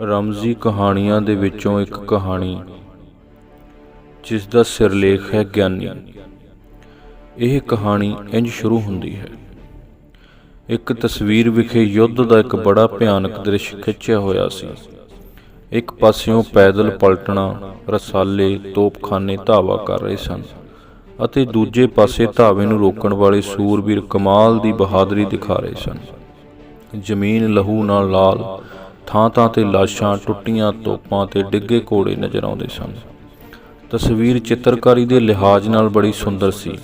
ਰਮਜ਼ੀ ਕਹਾਣੀਆਂ ਦੇ ਵਿੱਚੋਂ ਇੱਕ ਕਹਾਣੀ, ਜਿਸ ਦਾ ਸਿਰਲੇਖ ਹੈ ਗਿਆਨੀ। ਇਹ ਕਹਾਣੀ ਇੰਜ ਸ਼ੁਰੂ ਹੁੰਦੀ ਹੈ। ਇੱਕ ਤਸਵੀਰ ਵਿਖੇ ਯੁੱਧ ਦਾ ਇੱਕ ਬੜਾ ਭਿਆਨਕ ਦ੍ਰਿਸ਼ ਖਿੱਚਿਆ ਹੋਇਆ ਸੀ। ਇੱਕ ਪਾਸਿਓਂ ਪੈਦਲ ਪਲਟਣਾ, ਰਸਾਲੇ, ਤੋਪਖਾਨੇ ਧਾਵਾ ਕਰ ਰਹੇ ਸਨ ਅਤੇ ਦੂਜੇ ਪਾਸੇ ਧਾਵੇ ਨੂੰ ਰੋਕਣ ਵਾਲੇ ਸੂਰਬੀਰ ਕਮਾਲ ਦੀ ਬਹਾਦਰੀ ਦਿਖਾ ਰਹੇ ਸਨ। ਜ਼ਮੀਨ ਲਹੂ ਨਾਲ ਲਾਲ ਥਾਂ ਥਾਂ ਤੇ ਲਾਸ਼ਾਂ, ਟੁੱਟੀਆਂ, ਤੋਪਾਂ ਤੇ ਡਿੱਗੇ ਘੋੜੇ ਨਜ਼ਰ ਆਉਂਦੇ ਸਨ। ਤਸਵੀਰ ਚਿੱਤਰਕਾਰੀ ਦੇ ਲਿਹਾਜ਼ ਨਾਲ ਬੜੀ ਸੁੰਦਰ ਸੀ।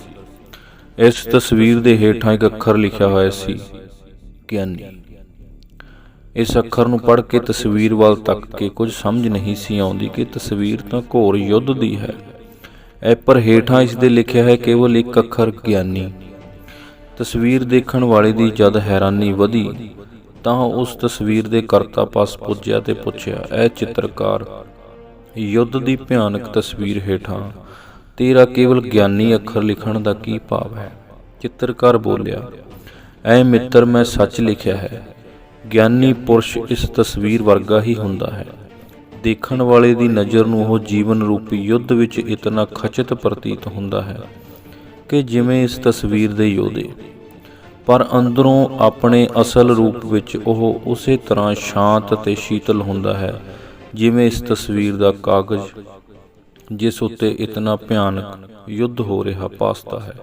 ਇਸ ਤਸਵੀਰ ਦੇ ਹੇਠਾਂ ਇੱਕ ਅੱਖਰ ਲਿਖਿਆ ਹੋਇਆ ਸੀ, ਗਿਆਨੀ। ਇਸ ਅੱਖਰ ਨੂੰ ਪੜ੍ਹ ਕੇ ਤਸਵੀਰ ਵੱਲ ਤੱਕ ਕੇ ਕੁਝ ਸਮਝ ਨਹੀਂ ਸੀ ਆਉਂਦੀ ਕਿ ਤਸਵੀਰ ਤਾਂ ਘੋਰ ਯੁੱਧ ਦੀ ਹੈ। ਐ ਪਰ ਹੇਠਾਂ ਇਸ ਦੇ ਲਿਖਿਆ ਹੈ ਕੇਵਲ ਇੱਕ ਅੱਖਰ, ਗਿਆਨੀ। ਤਸਵੀਰ ਦੇਖਣ ਵਾਲੇ ਦੀ ਜਦ ਹੈਰਾਨੀ ਵਧੀ ਤਾਂ ਉਸ ਤਸਵੀਰ ਦੇ ਕਰਤਾ ਪਾਸ ਪੁੱਜਿਆ ਤੇ ਪੁੱਛਿਆ ਐ ਚਿੱਤਰਕਾਰ ਯੁੱਧ ਦੀ ਭਿਆਨਕ ਤਸਵੀਰ ਹੇਠਾਂ ਤੇਰਾ ਕੇਵਲ ਗਿਆਨੀ ਅੱਖਰ ਲਿਖਣ ਦਾ ਕੀ ਭਾਵ ਹੈ? ਚਿੱਤਰਕਾਰ ਬੋਲਿਆ, ਐ ਮਿੱਤਰ ਮੈਂ ਸੱਚ ਲਿਖਿਆ ਹੈ। ਗਿਆਨੀ ਪੁਰਸ਼ ਇਸ ਤਸਵੀਰ ਵਰਗਾ ਹੀ ਹੁੰਦਾ ਹੈ। ਦੇਖਣ ਵਾਲੇ ਦੀ ਨਜ਼ਰ ਨੂੰ ਉਹ ਜੀਵਨ ਰੂਪੀ ਯੁੱਧ ਵਿੱਚ ਇਤਨਾ ਖਚਿਤ ਪ੍ਰਤੀਤ ਹੁੰਦਾ ਹੈ ਕਿ ਜਿਵੇਂ ਇਸ ਤਸਵੀਰ ਦੇ ਯੋਧੇ ਪਰ ਅੰਦਰੋਂ ਆਪਣੇ ਅਸਲ ਰੂਪ ਵਿੱਚ ਉਹ ਉਸੇ ਤਰ੍ਹਾਂ ਸ਼ਾਂਤ ਅਤੇ ਸ਼ੀਤਲ ਹੁੰਦਾ ਹੈ, ਜਿਵੇਂ ਇਸ ਤਸਵੀਰ ਦਾ ਕਾਗਜ਼, ਜਿਸ ਉੱਤੇ ਇਤਨਾ ਭਿਆਨਕ ਯੁੱਧ ਹੋ ਰਿਹਾ ਪਾਸਤਾ ਹੈ।